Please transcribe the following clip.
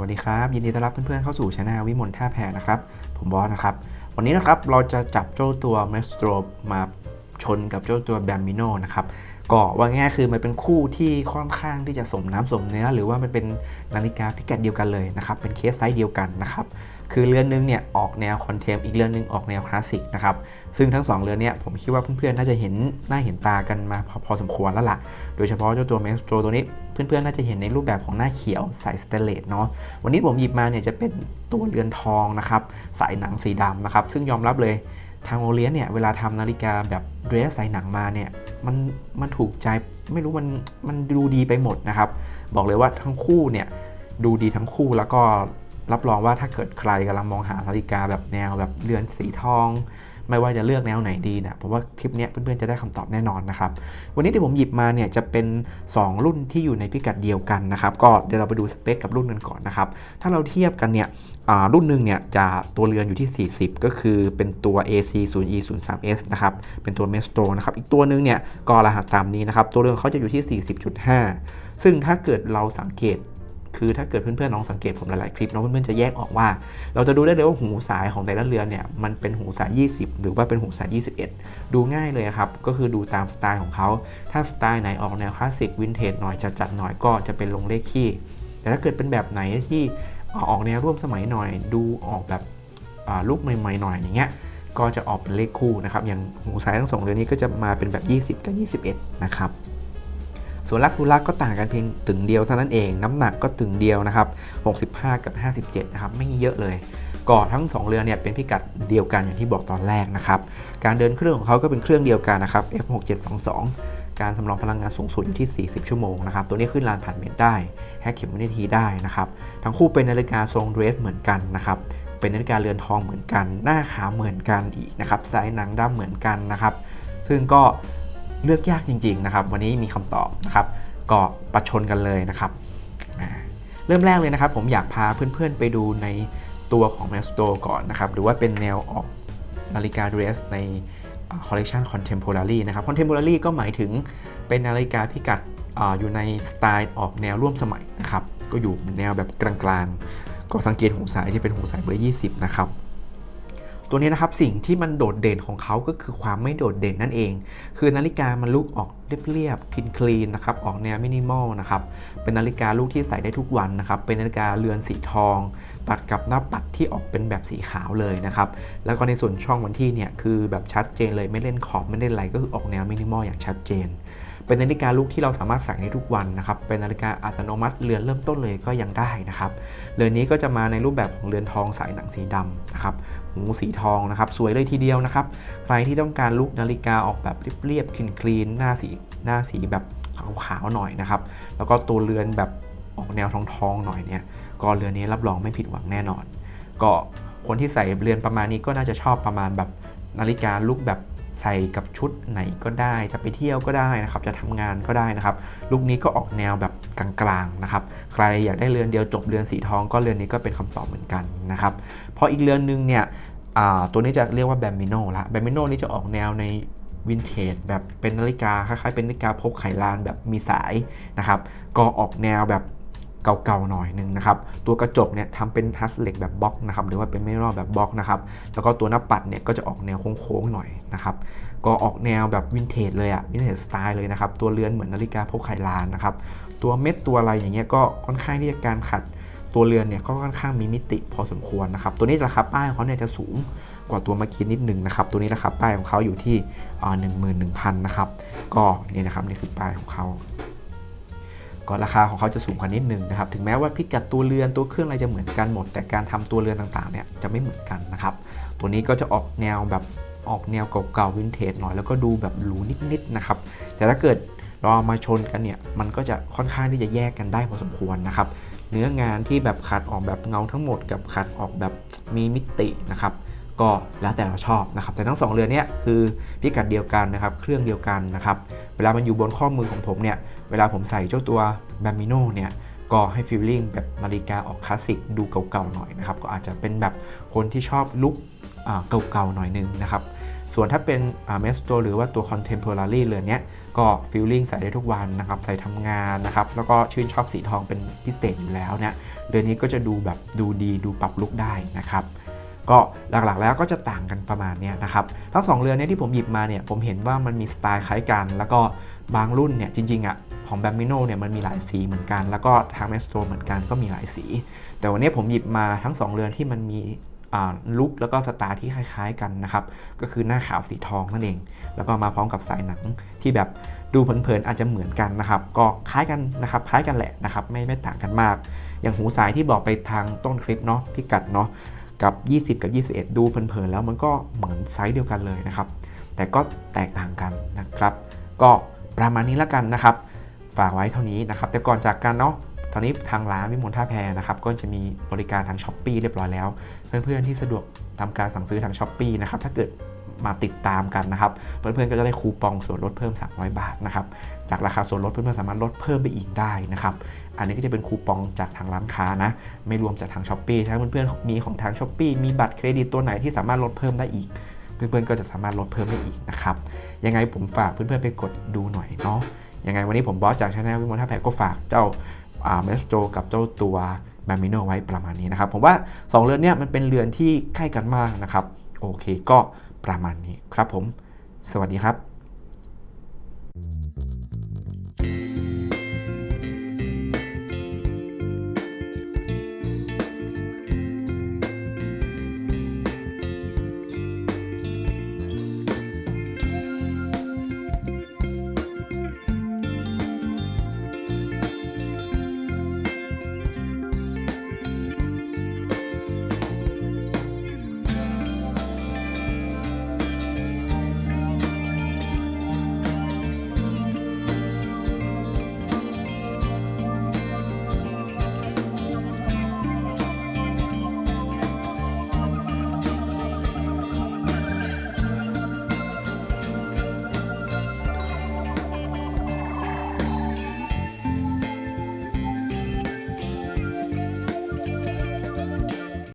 วัสดีครับ ยินดีต้อนรับเพื่อนๆเข้าสู่ช anel วิมลท่าแพนะครับ ผมบอสนะครับ วันนี้นะครับเราจะจับเจ้าตัวเมสโตรมาชนกับเจ้าตัวแบมมิโนนะครับก็ว่าง่ายคือมันเป็นคู่ที่ค่อนข้างที่จะสมน้ำสมเนื้อ หรือว่ามันเป็นนาฬิกาพิกัดเดียวกันเลยนะครับ เป็นเคสไซส์เดียวกันนะครับ คือเรือนนึงเนี่ยออกแนวคอนเทมอีกเรือนนึงออกแนวคลาสสิกนะครับซึ่งทั้งสองเรือนเนี่ยผมคิดว่าเพื่อนๆน่าจะเห็นน่าเห็นตากันมาพอพอสมควรแล้วล่ะ โดยเฉพาะเจ้าตัว m e s t r o ตัวนี้เพื่อนๆน่าจะเห็นในรูปแบบของหน้าเขียวสายสเตเลสเนาะวันนี้ผมหยิบมาเนี่ยจะเป็นตัวเรือนทองนะครับสายหนังสีดำนะครับซึ่งยอมรับเลยทางโอเลียนเนี่ยเวลาทำนาฬิกาแบบเดรสสายหนังมาเนี่ยมันมันถูกใจไม่รู้มันมันดูดีไปหมดนะครับ บอกเลยว่าทั้งคู่เนี่ยดูดีทั้งคู่แล้วก็ รับรองว่าถ้าเกิดใครกำลังมองหานาฬิกาแบบแนวแบบเรือนสีทอง ไม่ว่าจะเลือกแนวไหนดีเนี่ยผมว่าคลิปนี้เพื่อนๆ จะได้คำตอบแน่นอนนะครับ วันนี้ที่ผมหยิบมาเนี่ยจะเป็น 2 รุ่นที่อยู่ในพิกัดเดียวกันนะครับ ก็เดี๋ยวเราไปดูสเปคกับรุ่นกันก่อนนะครับ ถ้าเราเทียบกันเนี่ยรุ่นหนึ่งเนี่ยจะตัวเรือนอยู่ที่ 40 ก็คือเป็นตัว AC 0 E 0 3 S นะครับ เป็นตัว m e s t r o นะครับ อีกตัวหนึงเนี่ยก็รหัสตามนี้นะครับ ตัวเรือนเขาจะอยู่ที่ 40.5 ซึ่งถ้าเกิดเราสังเกต คือถ้าเกิดเพื่อนๆลองสังเกตผมหลายๆคลิปเนาะเพื่อนๆจะแยกออกว่า เราจะดูได้เลยว่าหูสายของแต่ละเรือนเนี่ยมันเป็นหูสาย 20 หรือว่าเป็นหูสาย 21 ดูง่ายเลยครับ ก็คือดูตามสไตล์ของเขา ถ้าสไตล์ไหนออกแนวคลาสสิกวินเทจหน่อยจะจัดหน่อยก็จะเป็นลงเลขขี้แต่ถ้าเกิดเป็นแบบไหนที่ออกแนวร่วมสมัยหน่อย ดูออกแบบลุกใหม่ๆหน่อยอย่างเงี้ยก็จะออกเป็นเลขคู่นะครับอย่างหูสายทั้งสองเรือนนี้ก็จะมาเป็นแบบ 20 กับ 21 นะครับ ส่วนลักทุลักก็ต่างกันเพียงตึงเดียวเท่านั้นเอง น้ำหนักก็ตึงเดียวนะครับ 65 กับ 57 นะครับ ไม่เยอะเลยก็ทั้ง 2 เรือเนี่ยเป็นพิกัดเดียวกันอย่างที่บอกตอนแรกนะครับ การเดินเครื่องของเขาก็เป็นเครื่องเดียวกันนะครับ F6722 การสำรองพลังงานสูงสุดอยู่ที่ 40 ชั่วโมงนะครับ ตัวนี้ขึ้นลานผ่านเมตรได้ แฮกเข็มวินาทีได้นะครับ ทั้งคู่เป็นนาฬิกาทรงเดรสเหมือนกันนะครับ เป็นนาฬิกาเรือนทองเหมือนกัน หน้าขาเหมือนกันอีกนะครับสายหนังดำเหมือนกันนะครับ ซึ่งก็ เลือกยากจริงๆนะครับ วันนี้มีคำตอบนะครับ ก็ประชนกันเลยนะครับ เริ่มแรกเลยนะครับ ผมอยากพาเพื่อนๆไปดูในตัวของ m a s t o ก่อนนะครับ หรือว่าเป็นแนวออกนาฬิกาเดรสในคอลเล c ชัน Contemporary นะครับ Contemporary ก็หมายถึงเป็นนาฬิกาพิกัดออยู่ในสไตล์ออกแนวร่วมสมัยนะครับ ก็อยู่แนวแบบกลางๆ ก็สังเกตหูสายที่เป็นหูสายเบอร์ 20 นะครับ ตัวนี้นะครับสิ่งที่มันโดดเด่นของเขาก็คือความไม่โดดเด่นนั่นเอง คือนาฬิกามันลุกออกเรียบๆคลีนคลีนนะครับออกแนวมินิมอลนะครับเป็นนาฬิกาลูกที่ใส่ได้ทุกวันนะครับเป็นนาฬิกาเรือนสีทอง ตัดกับหน้าปัดที่ออกเป็นแบบสีขาวเลยนะครับแล้วก็ในส่วนช่องวันที่เนี่ยคือแบบชัดเจนเลยไม่เล่นขอบไม่เล่นอะไรก็คือออกแนวมินิมอลอย่างชัดเจน เป็นนาฬิกาลูกที่เราสามารถใส่ได้ทุกวันนะครับ เป็นนาฬิกาอัตโนมัติเรือนเริ่มต้นเลยก็ยังได้นะครับ เรือนนี้ก็จะมาในรูปแบบของเรือนทองสายหนังสีดำนะครับ หูสีทองนะครับ สวยเลยทีเดียวนะครับ ใครที่ต้องการลุกนาฬิกาออกแบบเรียบๆคลีนคลีนหน้าสีหน้าสีแบบขาวๆหน่อยนะครับ แล้วก็ตัวเรือนแบบออกแนวทองๆหน่อยเนี่ย ก็เรือนนี้รับรองไม่ผิดหวังแน่นอน ก็คนที่ใส่เรือนประมาณนี้ก็น่าจะชอบประมาณแบบนาฬิกาลุกแบบ ใส่กับชุดไหนก็ได้ จะไปเที่ยวก็ได้นะครับ จะทำงานก็ได้นะครับ ลุคนี้ก็ออกแนวแบบกลางๆนะครับ ใครอยากได้เรือนเดียวจบเรือนสีทองก็เรือนนี้ก็เป็นคำตอบเหมือนกันนะครับเพราะอีกเรือนนึงเนี่ยตัวนี้จะเรียกว่าแบมิโนละแบมิโนนี่จะออกแนวในวินเทจแบบเป็นนาฬิกาคล้ายๆเป็นนาฬิกาพกไขลานแบบมีสายนะครับ ก็ออกแนวแบบ เก่าๆหน่อยหนึ่งนะครับตัวกระจกเนี่ยทำเป็นทัสเหล็กแบบบล็อกนะครับหรือว่าเป็นไม่รอบแบบบล็อกนะครับแล้วก็ตัวหน้าปัดเนี่ยก็จะออกแนวโค้งๆหน่อยนะครับก็ออกแนวแบบวินเทจเลยอะวินเทจสไตล์เลยนะครับตัวเรือนเหมือนนาฬิกาพกไขลานนะครับตัวเม็ดตัวอะไรอย่างเงี้ยก็ค่อนข้างที่จะการขัดตัวเรือนเนี่ยก็ค่อนข้างมีมิติพอสมควรนะครับตัวนี้ราคาป้ายของเขาเนี่ยจะสูงกว่าตัวเมื่อกี้นิดหนึ่งนะครับ ตัวนี้ราคาป้ายของเขาอยู่ที่หนึ่งหมื่นหนึ่งพันนะครับ ก็นี่นะครับนี่คือป้ายของเขา ก็ราคาของเขาจะสูงกว่านิดนึงนะครับ ถึงแม้ว่าพิกัดตัวเรือนตัวเครื่องอะไรจะเหมือนกันหมด แต่การทำตัวเรือนต่างๆเนี่ยจะไม่เหมือนกันนะครับ ตัวนี้ก็จะออกแนวแบบออกแนวเก่าๆวินเทจหน่อยแล้วก็ดูแบบหรูนิดๆนะครับ แต่ถ้าเกิดเราเอามาชนกันเนี่ยมันก็จะค่อนข้างที่จะแยกกันได้พอสมควรนะครับ เนื้องานที่แบบขัดออกแบบเงาทั้งหมดกับขัดออกแบบมีมิตินะครับ ก็แล้วแต่เราชอบนะครับ แต่ทั้งสองเรือนเนี้ยคือพิกัดเดียวกันนะครับ เครื่องเดียวกันนะครับ เวลามันอยู่บนข้อมือของผมเนี่ย เวลาผมใส่เจ้าตัวแบม i โนเนี่ยก็ให้ฟีลลิ่งแบบนาฬิกาออกคลาสสิกดูเก่าๆหน่อยนะครับ ก็อาจจะเป็นแบบคนที่ชอบลุคอ่าเก่าๆหน่อยนึงนะครับ ส่วนถ้าเป็นเมสโตหรือว่าตัว Contemporary เรือนเนี้ยก็ฟิลลิ่งใส่ได้ทุกวันนะครับ ใส่ทำงานนะครับ แล้วก็ชื่นชอบสีทองเป็นพิเศษอยู่แล้วเนี่ยเรือนนี้ก็จะดูแบบดูดีดูปรับลุกได้นะครับ ก็หลักๆแล้วก็จะต่างกันประมาณนี้นะครับ ทั้งสองเรือเนี้ที่ผมหยิบมาเนี่ยผมเห็นว่ามันมีสไตล์คล้ายกัน แล้วก็บางรุ่นเนี่ยจริงๆอะของแบมิโนเนี่ยมันมีหลายสีเหมือนกัน แล้วก็ทางเมสโตรเหมือนกันก็มีหลายสี แต่วันนี้ผมหยิบมาทั้งสองเรือนที่มันมีลุคแล้วก็สไตล์ที่คล้ายๆกันนะครับ ก็คือหน้าขาวสีทองนั่นเอง แล้วก็มาพร้อมกับสายหนังที่แบบดูเผินๆอาจจะเหมือนกันนะครับ ก็คล้ายกันนะครับ คล้ายกันแหละนะครับ ไม่ไม่ต่างกันมาก อย่างหูสายที่บอกไปทางต้นคลิปเนาะพิกัดเนาะ กับ 20 กับ 21 ดูเพลินๆแล้วมันก็เหมือนไซส์เดียวกันเลยนะครับ แต่ก็แตกต่างกันนะครับ ก็ประมาณนี้แล้วกันนะครับ ฝากไว้เท่านี้นะครับ แต่ก่อนจากกันเนาะตอนนี้ทางร้านวิมลท่าแพนะครับ ก็จะมีบริการทางช้อปปีเรียบร้อยแล้ว เพื่อนๆที่สะดวกทำการสั่งซื้อทางช้อปปีนะครับ ถ้าเกิด มาติดตามกันนะครับ เพื่อนๆก็จะได้คูปองส่วนลดเพิ่ม 300 บาทนะครับ จากราคาส่วนลดเพื่อนๆสามารถลดเพิ่มไปอีกได้นะครับ อันนี้ก็จะเป็นคูปองจากทางร้านค้านะ ไม่รวมจากทางช้อปปี้ถ้าเพื่อนๆมีของทางช้อปปี้มีบัตรเครดิตตัวไหนที่สามารถลดเพิ่มได้อีก เพื่อนๆก็จะสามารถลดเพิ่มได้อีกนะครับ ยังไงผมฝากเพื่อนๆไปกดดูหน่อยเนาะ ยังไงวันนี้ผมบอสจากชาแนลวิมลท่าแพก็ฝากเจ้าเมสโตกับเจ้าตัวแบมิโนไว้ประมาณนี้นะครับ ผมว่า 2 เรือนเนี่ยมันเป็นเรือนที่ใกล้กันมากนะครับ โอเคก็ ประมาณนี้ครับผม สวัสดีครับ